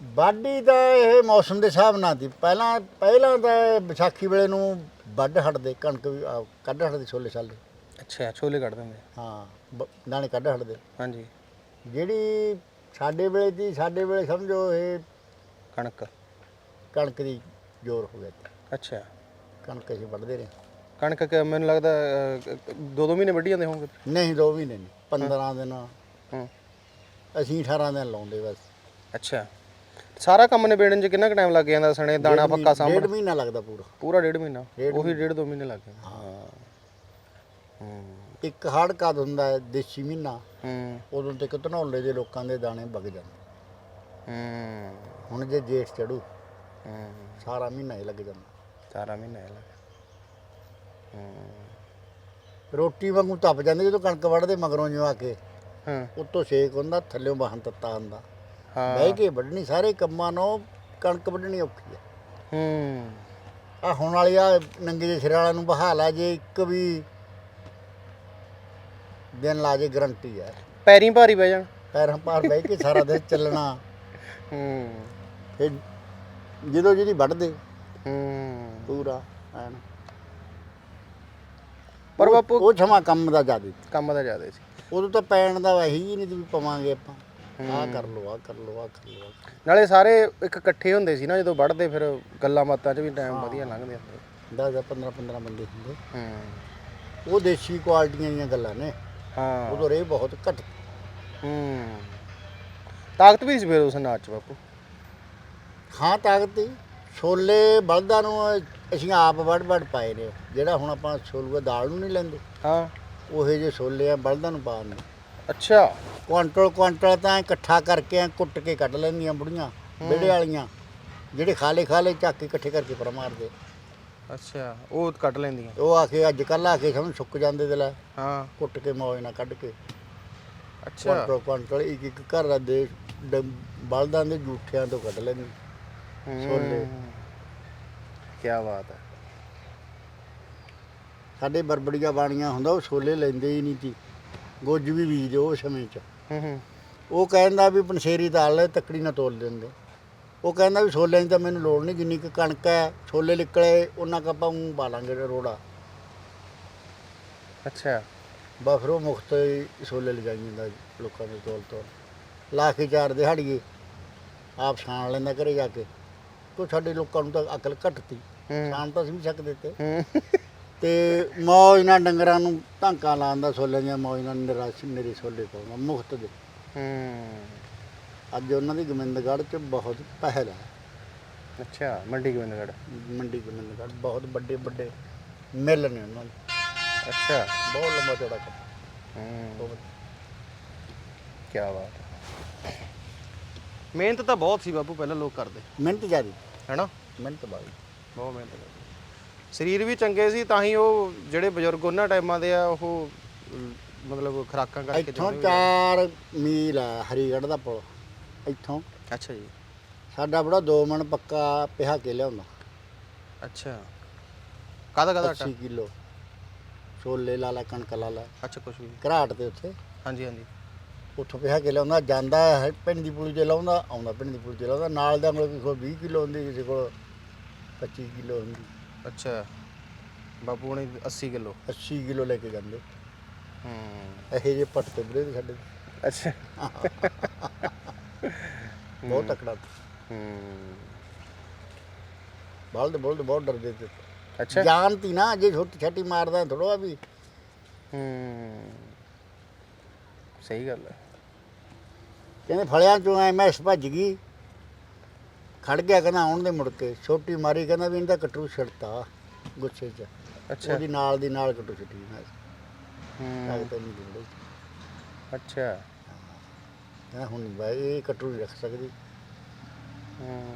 ਵਾਢੀ ਤਾਂ ਇਹ ਮੌਸਮ ਦੇ ਹਿਸਾਬ ਨਾਲ ਦੀ। ਪਹਿਲਾਂ ਪਹਿਲਾਂ ਤਾਂ ਵਿਸਾਖੀ ਵੇਲੇ ਨੂੰ ਵੱਢ ਹਟਦੇ ਕਣਕ ਵੀ ਆਹ ਕੱਢ ਹਟਦੇ ਛੋਲੇ ਛਾਲੇ। ਅੱਛਾ ਛੋਲੇ ਕੱਢ ਦਿੰਦੇ। ਹਾਂ ਬ- ਦਾਣੇ ਕੱਢ ਹਟਦੇ ਹਾਂਜੀ। ਜਿਹੜੀ ਸਾਡੇ ਵੇਲੇ ਦੀ ਸਾਡੇ ਵੇਲੇ ਸਮਝੋ ਇਹ ਕਣਕ। ਕਣਕ ਦੀ ਜ਼ੋਰ ਹੋ ਗਿਆ ਸੀ। ਅੱਛਾ। ਕਣਕ ਅਸੀਂ ਵੱਢਦੇ ਰਹੇ। ਕਣਕ ਕ- ਮੈਨੂੰ ਲੱਗਦਾ ਦੋ ਦੋ ਮਹੀਨੇ ਵੱਢੀ ਜਾਂਦੇ ਹੋਣਗੇ। ਨਹੀਂ ਦੋ ਮਹੀਨੇ ਨਹੀਂ 15 ਦਿਨ। ਹੂੰ। ਅਸੀਂ 18 ਦਿਨ ਲਾਉਂਦੇ ਬਸ। ਅੱਛਾ। ਸਾਰਾ ਕੰਮ ਨਿਬੇੜਨ ਚ ਕਿੰਨਾ ਕੁ ਟਾਈਮ ਲੱਗ ਜਾਂਦਾ ਸਣੇ? ਦਾਣਾ ਪੱਕਾ ਡੇਢ ਸਾਂਭਣ। ਮਹੀਨਾ ਲੱਗਦਾ ਪੂਰਾ। ਪੂਰਾ ਡੇਢ ਮਹੀਨਾ? ਡੇਢ ਉਹੀ ਡੇਢ ਦੋ ਮਹੀਨੇ ਲੱਗ ਜਾਂਦੇ। ਹਾਂ ਹੂੰ। ਇੱਕ ਹੜ ਕਦ ਹੁੰਦਾ ਹੈ ਦੇਸੀ ਮਹੀਨਾ ਹੂੰ। ਉਦੋਂ ਤੱਕ ਧਨੌਲੇ ਦੇ ਲੋਕਾਂ ਦੇ ਦਾਣੇ ਵਗ ਜਾਂਦੇ। ਹੂੰ। ਹੁਣ ਜੇ ਜੇਠ ਚੜੂ ਹੂੰ। ਸਾਰਾ ਮਹੀਨਾ ਹੀ ਲੱਗ ਜਾਂਦਾ। ਸਾਰਾ ਮਹੀਨਾ ਹੀ ਲੱਗ ਹੂੰ। ਰੋਟੀ ਵਾਂਗੂ ਤਪ ਜਾਂਦੇ ਜਦੋਂ ਕਣਕ ਵੱਢਦੇ ਮਗਰੋਂ ਜਿਉਂ ਆ ਕੇ ਹਾਂ। ਉੱਤੋਂ ਛੇਕ ਹੁੰਦਾ ਥੱਲਿਓਂ ਬਾਹਨ ਤੱਤਾ ਹੁੰਦਾ। ਹਾਂ। ਬਹਿ ਕੇ ਵੱਢਣੀ ਸਾਰੇ ਕੰਮਾਂ ਨੂੰ ਕਣਕ ਵੱਢਣੀ ਔਖੀ ਹੈ। ਹੂੰ। ਆ ਹੁਣ ਵਾਲੀ ਆ ਨੰਗੇ ਦੇ ਸਿਰਾਂ ਵਾਲਿਆਂ ਨੂੰ ਬਹਾ ਲਾ ਜੇ ਇੱਕ ਵੀ ਦਿਨ ਲਾ ਜੇ ਗਰੰਟੀ ਹੈ। ਪੈਰੀਂ ਭਾਰੀ ਬਹਿ ਜਾਣ। ਪੈਰਾਂ ਭਾਰ ਬਹਿ ਕੇ ਸਾਰਾ ਦਿਨ ਚੱਲਣਾ। ਹੂੰ ਫਿਰ ਜਦੋਂ ਜਿਹਦੀ ਵੱਢਦੇ ਹੂੰ ਪੂਰਾ ਐਨ। ਪਰ ਬਾਪੂ ਉਹ ਛਮਾ ਕੰਮ ਦਾ ਜ਼ਿਆਦਾ ਕੰਮ ਦਾ ਜ਼ਿਆਦਾ ਸੀ। ਉਦੋਂ ਤਾਂ ਪੈਣ ਦਾ ਵਹੀ ਹੀ ਨਹੀਂ ਵੀ ਪਵਾਂਗੇ ਆਪਾਂ। ਆਹ ਕਰ ਲੋ ਆਹ ਕਰ ਲੋ ਆਹ ਕਰ ਲੋ ਨਾਲੇ ਸਾਰੇ ਇੱਕ ਇਕੱਠੇ ਹੁੰਦੇ ਸੀ ਨਾ ਜਦੋਂ ਵੜਦੇ ਫਿਰ ਗੱਲਾਂ ਬਾਤਾਂ 'ਚ ਵੀ ਟਾਈਮ ਵਧੀਆ ਲੰਘਦੇ ਹੁੰਦੇ। 10 15 15 ਬੰਦੇ ਹੁੰਦੇ। ਹੂੰ। ਉਹ ਦੇਸੀ ਕੁਆਲਿਟੀਆਂ ਦੀਆਂ ਗੱਲਾਂ ਨੇ। ਹਾਂ। ਉਦੋਂ ਰੇ ਬਹੁਤ ਘੱਟ। ਹੂੰ। ਤਾਕਤ ਵੀ ਸੀ ਫਿਰ ਉਸ ਨਾਚ 'ਚ ਬਾਪੂ। ਹਾਂ ਤਾਕਤ ਹੀ ਛੋਲੇ ਬਲਦਾਂ ਨੂੰ ਅਸੀਂ ਆਪ ਵੱਢ ਵੱਢ ਪਾਏ ਨੇ। ਜਿਹੜਾ ਹੁਣ ਆਪਾਂ ਛੋਲੂਆ ਦਾਲ ਨੂੰ ਨਹੀਂ ਲੈਂਦੇ। ਹਾਂ। ਉਹੇ ਜੇ ਛੋਲੇ ਆ ਬਲਦਾਂ ਨੂੰ ਪਾ ਦਿੰਦੇ ਅੱਛਾ। ਕੁਆਂਟਲ ਕੁਆਂਟਲ ਤਾਂ ਇਕੱਠਾ ਕਰਕੇ ਐਂ ਕੁੱਟ ਕੇ ਕੱਢ ਲੈਂਦੀਆਂ ਬੁੜੀਆਂ ਵਿਹੜੇ ਵਾਲੀਆਂ। ਜਿਹੜੇ ਖਾਲੇ ਖਾਲੇ ਚੱਕ ਕੇ ਇਕੱਠੇ ਕਰਕੇ ਪਰ ਮਾਰਦੇ ਅੱਛਾ ਉਹ ਕੱਢ ਲੈਂਦੀਆਂ। ਉਹ ਆ ਕੇ ਅੱਜ ਕੱਲ੍ਹ ਆ ਕੇ ਸਮਝ ਸੁੱਕ ਜਾਂਦੇ ਤੇ ਲੈ। ਹਾਂ। ਕੁੱਟ ਕੇ ਮੌਜ ਨਾਲ ਕੱਢ ਕੇ। ਅੱਛਾ। ਕੁਆਂਟਲ ਕੁਆਂਟਲ ਇੱਕ ਇੱਕ ਘਰ ਦਾ ਦੇ ਡ- ਬਲਦਾਂ ਦੇ ਜੂਠਿਆਂ ਤੋਂ ਕੱਢ ਲੈਂਦੇ। ਛੋਲੇ। ਕੀ ਬਾਤ ਹੈ। ਸਾਡੇ ਬਰਬੜੀਆਂ ਬਾਣੀਆਂ ਹੁੰਦਾ ਉਹ ਛੋਲੇ ਲੈਂਦੇ ਹੀ ਨਹੀਂ ਸੀ। ਗੁੱਜ ਵੀ ਬੀਜਦੇ ਉਹ ਸਮੇਂ 'ਚ। ਹੂੰ ਹੂੰ। ਉਹ ਕਹਿੰਦਾ ਵੀ ਪੰਸ਼ੇਰੀ ਦਾਲ ਲੈ ਤੱਕੜੀ ਨਾ ਤੋਲ ਦਿੰਦੇ। ਉਹ ਕਹਿੰਦਾ ਵੀ ਛੋਲਿਆਂ ਦੀ ਤਾਂ ਮੈਨੂੰ ਲੋੜ ਨਹੀਂ ਜਿੰਨੀ ਕੁ ਕਣਕ ਹੈ ਛੋਲੇ ਨਿਕਲੇ ਉਹਨਾਂ ਕੁ ਆਪਾਂ ਊਂ ਪਾ ਲਾਂਗੇ ਰੋੜਾ। ਅੱਛਾ। ਬਸ ਫਿਰ ਉਹ ਮੁਫਤ ਹੀ ਛੋਲੇ ਲਿਜਾਈ ਜਾਂਦਾ ਲੋਕਾਂ ਦੇ ਤੋਲ ਤੋਂ ਲਾ ਕੇ ਚਾਰ ਦਿਹਾੜੀਏ ਆਪ ਛਾਣ ਲੈਂਦਾ ਘਰੇ ਜਾ ਕੇ। ਕੋ ਸਾਡੇ ਲੋਕਾਂ ਨੂੰ ਤਾਂ ਅਕਲ ਘੱਟ ਤੀ ਹੂੰ। ਛਾਣ ਤਾਂ ਅਸੀਂ ਵੀ ਸਕਦੇ ਤੇ ਹੂੰ। ਤੇ ਮੌਜ ਨਾਲ ਡੰਗਰਾਂ ਨੂੰ ਢਾਂਕਾਂ ਲਾਉਂਦਾ ਛੋਲਿਆਂ ਦੀਆਂ ਮੌਜ ਨਾਲ ਨਿਰਾਸ਼ ਨਿਰੇ ਛੋਲੇ ਪਾਉਂਦਾ ਮੁਫਤ ਦੇ। ਹੂੰ। ਅੱਜ ਉਹਨਾਂ ਦੀ ਗੋਬਿੰਦਗੜ੍ਹ 'ਚ ਬਹੁਤ ਪਹਿਲ ਹੈ। ਅੱਛਾ ਮੰਡੀ ਗੋਬਿੰਦਗੜ੍ਹ। ਮੰਡੀ ਗੋਬਿੰਦਗੜ੍ਹ ਬਹੁਤ ਵੱਡੇ ਵੱਡੇ ਮਿਲ ਨੇ ਉਹਨਾਂ ਦੇ। ਅੱਛਾ। ਬਹੁਤ ਲੰਬਾ ਚੌੜਾ ਕੰਮ। ਹੂੰ। ਬਹੁਤ ਕੀ ਬਾਤ ਹੈ। ਮਿਹਨਤ ਤਾਂ ਬਹੁਤ ਸੀ ਬਾਪੂ ਪਹਿਲਾਂ ਲੋਕ ਕਰਦੇ। ਮਿਹਨਤ ਜਾਰੀ ਹੈਨਾ? ਮਿਹਨਤ ਬਾਈ ਬਹੁਤ ਮਿਹਨਤ ਕਰਦੇ। ਸਰੀਰ ਵੀ ਚੰਗੇ ਸੀ ਤਾਂ ਹੀ ਉਹ ਜਿਹੜੇ ਬਜ਼ੁਰਗ ਉਹਨਾਂ ਟਾਈਮਾਂ ਦੇ ਆ ਉਹ ਮਤਲਬ ਖਰਾਕਾਂ ਕਰਕੇ ਇੱਥੋਂ ਜਿਉਂਦੇ ਚਾਰ ਮੀਲ ਹੈ ਹਰੀਗੜ੍ਹ ਦਾ ਪੁਲ। ਇੱਥੋਂ। ਅੱਛਾ ਜੀ। ਸਾਡਾ ਬੜਾ 2 ਮਣ ਪੱਕਾ ਪਿਹਾ ਕੇ ਲਿਆਉਂਦਾ। ਅੱਛਾ। ਕਾਹਦਾ ਆਟਾ? 80 ਕਿਲੋ। ਛੋਲੇ ਲਾ ਲਾ ਕਣਕ ਲਾ ਲਾ। ਅੱਛਾ ਕੁਛ ਵੀ। ਘਰਾਟ ਤੇ ਉੱਥੇ ਹਾਂਜੀ ਹਾਂਜੀ। ਉੱਥੋਂ ਪਿਹਾ ਕੇ ਲਿਆਉਂਦਾ ਜਾਂਦਾ ਹੈ ਪਿੰਡ ਦੀ ਪੁਲੀ ਤੇ ਲਾਉਂਦਾ ਆਉਂਦਾ ਪਿੰਡ ਦੀ ਪੁਲੀ ਤੇ ਲਾਉਂਦਾ। ਨਾਲ ਦਾ ਕੋਲ ਕੋਲ 20 ਕਿਲੋ ਹੁੰਦੀ ਕਿਸੇ ਕੋਲ 25 ਕਿਲੋ ਹੁੰਦੀ। ਅੱਛਾ। ਬਾਪੂ ਨੇ 80 ਕਿਲੋ। 80 ਕਿਲੋ ਲੈ ਕੇ ਜਾਂਦੇ। ਹੂੰ। ਇਹੋ ਜਿਹੇ ਪੱਟ ਤੇ ਬਰੇ ਸਾਡੇ। ਅੱਛਾ। ਬਹੁਤ ਤਕੜਾ। ਹੂੰ। ਬਲਦ ਬਲਦ ਬਹੁਤ ਡਰਦੇ ਤੇ ਅੱਛਾ। ਜਾਣਤੀ ਨਾ ਜੇ ਛੋਟੀ ਛੱਟੀ ਮਾਰਦਾ ਥੋੜਾ ਵੀ। ਹੂੰ। ਸਹੀ ਗੱਲ ਹੈ ਕਹਿੰਦੇ ਫਲਿਆਂ ਚੋਂ ਐ ਮੈਸ ਭੱਜ ਗਈ। ਖੜ ਗਿਆ ਕਹਿੰਦਾ ਆਉਣ ਦੇ ਮੁੜ ਕੇ। ਛੋਟੀ ਮਾਰੀ ਕਹਿੰਦਾ ਵੀ ਇਹਦਾ ਕਟਰੂ ਛੜਤਾ ਗੁੱਸੇ 'ਚ। ਅੱਛਾ। ਉਹਦੀ ਨਾਲ ਦੀ ਨਾਲ ਕਟਰੂ ਛੱਟੀ ਨਾ ਹੂੰ। ਅੱਛਾ। ਕਹਿੰਦਾ ਹੁਣ ਬਾਈ ਇਹ ਕਟਰੂ ਨਹੀਂ ਰੱਖ ਸਕਦੀ। ਹੂੰ।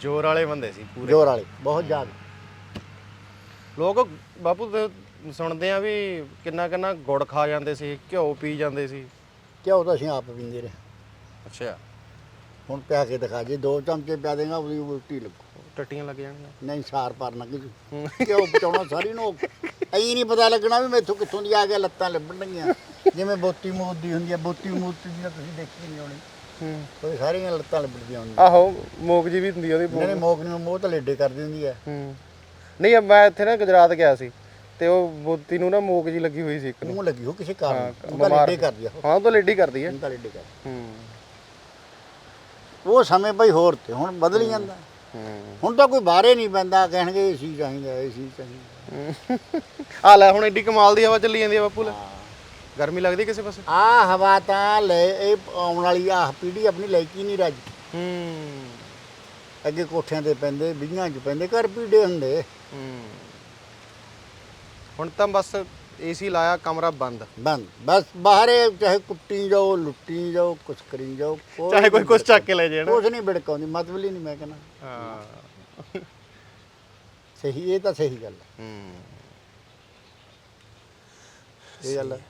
ਜੋਰ ਵਾਲੇ ਬੰਦੇ ਸੀ ਪੂਰੇ। ਜ਼ੋਰ ਵਾਲੇ ਬਹੁਤ ਜ਼ਿਆਦਾ। ਲੋਕ ਬਾਪੂ ਤੇ ਸੁਣਦੇ ਆ ਵੀ ਕਿੰਨਾ ਕਿੰਨਾ ਗੁੜ ਖਾ ਜਾਂਦੇ ਸੀ ਘਿਓ ਪੀ ਜਾਂਦੇ ਸੀ। ਕਿਉਂ ਤਾਂ ਅਸੀਂ ਆਪ ਪੀਂਦੇ ਰਹੇ। ਅੱਛਾ। ਹੁਣ ਪਿਆ ਕੇ ਦਿਖਾ ਜੇ ਦੋ ਚਮਚੇ ਪਿਆ ਦੇਗਾ ਉਹਦੀ ਉਲਟੀ ਲੱਗੂ। ਟੱਟੀਆਂ ਲੱਗ ਜਾਣਗੀਆਂ। ਨਹੀਂ ਸਾਰ ਪਾਰ ਨਾ ਕਿਸੇ ਹੂੰ। ਕਿਉਂ ਬਚਾਉਣਾ ਸਾਰੀ ਨੂੰ? ਐਂ ਨਹੀਂ ਪਤਾ ਲੱਗਣਾ ਵੀ ਮੈਥੋਂ ਕਿੱਥੋਂ ਦੀ ਆ ਗਿਆ ਲੱਤਾਂ ਲੱਭਣਗੀਆਂ ਜਿਵੇਂ ਬੋਤੀ ਮੂਤ ਦੀ ਹੁੰਦੀ ਆ ਬੋਤੀ ਮੂਤ ਦੀਆਂ ਤੁਸੀਂ ਦੇਖੀ ਨਹੀਂ ਹੋਣੀ। ਹੂੰ। ਕੋਈ ਸਾਰੀਆਂ ਲੱਤਾਂ ਲੱਭਦੀਆਂ ਹੁੰਦੀਆਂ ਆਹੋ ਮੋਕ ਜੀ ਵੀ ਹੁੰਦੀ ਆ ਉਹਦੀ ਇਹਨਾਂ ਨੇ ਮੋਕ ਨੂੰ ਮੋਹ ਤਾਂ ਲੇਡੇ ਕਰ ਦਿੰਦੀ ਆ। ਹੂੰ। ਨਹੀਂ ਮੈਂ ਇੱਥੇ ਨਾ ਗੁਜਰਾਤ ਗਿਆ ਸੀ ਤੇ ਉਹ ਬੋਤੀ ਨੂੰ ਨਾ ਮੋਕ ਜੀ ਲੱਗੀ ਹੋਈ ਸੀ ਇੱਕ ਨੂੰ। ਮੂੰਹ ਲੱਗੀ ਹੋ ਕਿਸੇ ਕਾਰਨ? ਉਹ ਤਾਂ ਲੇਡੇ ਕਰਦੀ ਆ ਉਹ। ਹਾਂ ਉਹ ਤਾਂ ਲੇਡੀ ਕਰਦੀ ਹੈ ਉਹ ਤਾਂ ਲੇਡੇ ਕਰ ਹੂੰ। ਉਹ ਸਮੇਂ ਭਾਈ ਹੋਰ ਤੇ ਹੁਣ ਬਦਲ ਹੀ ਜਾਂਦਾ। ਹੁਣ ਤਾਂ ਕੋਈ ਬਾਹਰੇ ਨਹੀਂ ਪੈਂਦਾ ਕਹਿਣਗੇ ਏਸੀ ਚਾਹੀਦਾ ਏਸੀ ਚਾਹੀਦਾ। ਆ ਲੈ ਹੁਣ ਐਡੀ ਕਮਾਲ ਦੀ ਹਵਾ ਚੱਲੀ ਜਾਂਦੀ ਆ ਬਾਪੂ ਲੈ। ਗਰਮੀ ਲੱਗਦੀ ਕਿਸੇ ਪਾਸੇ? ਆ ਹਵਾ ਤਾਂ ਲੈ ਇਹ ਆਉਣ ਵਾਲੀ ਆ ਪੀੜੀ ਆਪਣੀ ਲੈ ਕੇ ਹੀ ਨਹੀਂ ਰੱਜ। ਹੂੰ। ਅੱਗੇ ਕੋਠਿਆਂ ਤੇ ਪੈਂਦੇ ਵਿਹੀਆਂ 'ਚ ਪੈਂਦੇ ਘਰ ਪੀੜੇ ਹੁੰਦੇ। ਹੂੰ। ਹੁਣ ਤਾਂ ਬਸ ਏਸੀ ਲਾਇਆ ਕਮਰਾ ਬੰਦ। ਬੰਦ। ਬਸ ਬਾਹਰੇ ਚਾਹੇ ਕੁੱਟੀ ਜਾਓ ਲੁੱਟੀ ਜਾਓ ਕੁਛ ਕਰੀ ਜਾਓ ਚਾਹੇ ਕੋਈ ਕੁਛ ਚੱਕ ਕੇ ਲੈ ਜਾਏ ਨਾ। ਕੁਛ ਨਹੀਂ ਬਿੜਕਾਉਂਦੀ ਮਤਲਬ ਹੀ ਨਹੀਂ ਮੈਂ ਕਹਿੰਦਾ। ਹਾਂ। ਸਹੀ ਇਹ ਤਾਂ ਸਹੀ ਗੱਲ ਹੈ। ਹੂੰ। ਇਹ ਗੱਲ ਹੈ।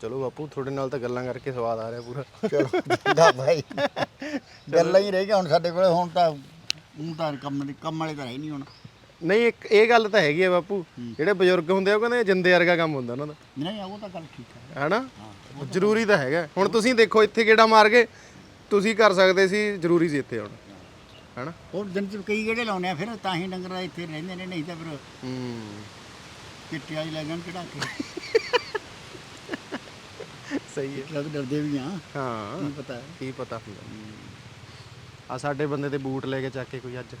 ਚਲੋ ਬਾਪੂ ਤੁਹਾਡੇ ਨਾਲ ਤਾਂ ਗੱਲਾਂ ਕਰਕੇ ਸਵਾਦ ਆ ਰਿਹਾ ਪੂਰਾ। ਚਲੋ ਚੰਗਾ ਭਾਈ। ਗੱਲਾਂ ਹੀ ਰਹਿ ਗਈਆਂ ਹੁਣ ਸਾਡੇ ਕੋਲੇ ਹੁਣ ਤਾਂ ਹੁਣ ਤਾਂ ਕੰਮ ਦੀ ਕੰਮ ਵਾਲੇ ਤਾਂ ਹੈ ਨਹੀਂ ਹੁਣ। ਨਹੀਂ ਇੱਕ ਇਹ ਗੱਲ ਤਾਂ ਹੈਗੀ ਆ ਬਾਪੂ। ਜਿਹੜੇ ਬਜ਼ੁਰਗ ਹੁੰਦੇ ਆ ਉਹ ਕਹਿੰਦੇ ਜਿੰਦੇ ਵਰਗਾ ਕੰਮ ਹੁੰਦਾ ਉਹਨਾਂ ਦਾ। ਨਹੀਂ ਉਹ ਤਾਂ ਗੱਲ ਠੀਕ ਹੈ। ਹੈਨਾ? ਜ਼ਰੂਰੀ ਤਾਂ ਹੈਗਾ। ਹੁਣ ਤੁਸੀਂ ਦੇਖੋ ਇੱਥੇ ਕਿਹੜਾ ਮਾਰ ਕੇ ਤੁਸੀਂ ਕਰ ਸਕਦੇ ਸੀ ਜ਼ਰੂਰੀ ਸੀ ਇੱਥੇ ਹੁਣ ਹੈਨਾ? ਉਹ ਦਿਨ ਚ ਕਈ ਗੇੜੇ ਲਾਉਣੇ ਆ ਫਿਰ ਤਾਂ ਹੀ ਡੰਗਰ ਇੱਥੇ ਰਹਿੰਦੇ ਨੇ ਨਹੀਂ ਤਾਂ ਫਿਰ ਹੂੰ। ਚਿੱਟੇ ਵਾਲੀ ਲੈ ਜਾਣ ਚੜਾ ਕੇ। ਸਹੀ ਹੈ। ਲੱਗ ਡਰਦੇ ਵੀ ਆ। ਹਾਂ। ਕੀ ਪਤਾ। ਹੈ ਕੀ ਪਤਾ ਹੁੰਦਾ। ਆ ਸਾਡੇ ਬੰਦੇ ਤੇ ਬੂਟ ਲੈ ਕੇ ਚੱਕ ਕੇ ਕੋਈ ਅੱਜ।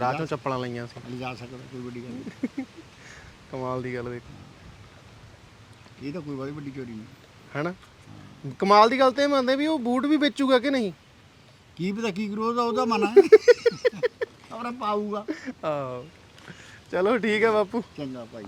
ਰਾਤ ਨੂੰ ਚੱਪਲਾਂ ਲਈਆਂ ਸੀ। ਲਿਜਾ ਸਕਦਾ ਕੋਈ ਵੱਡੀ ਗੱਲ ਨਹੀਂ। ਕਮਾਲ ਦੀ ਗੱਲ ਦੇਖ। ਇਹ ਤਾਂ ਕੋਈ ਬੜੀ ਵੱਡੀ ਚੋਰੀ ਨਹੀਂ। ਹੈਨਾ? ਕਮਾਲ ਦੀ ਗੱਲ ਤੇ ਇਹ ਮੰਨਦੇ ਵੀ ਉਹ ਬੂਟ ਵੀ ਵੇਚੂਗਾ ਕਿ ਨਹੀਂ? ਕੀ ਪਤਾ ਕੀ ਕਰੂ ਉਹਦਾ ਉਹਦਾ ਮਨ ਹੈ ਆਪਣਾ ਪਾਊਗਾ। ਆਹੋ। ਚਲੋ ਠੀਕ ਹੈ ਬਾਪੂ। ਚੰਗਾ ਭਾਈ।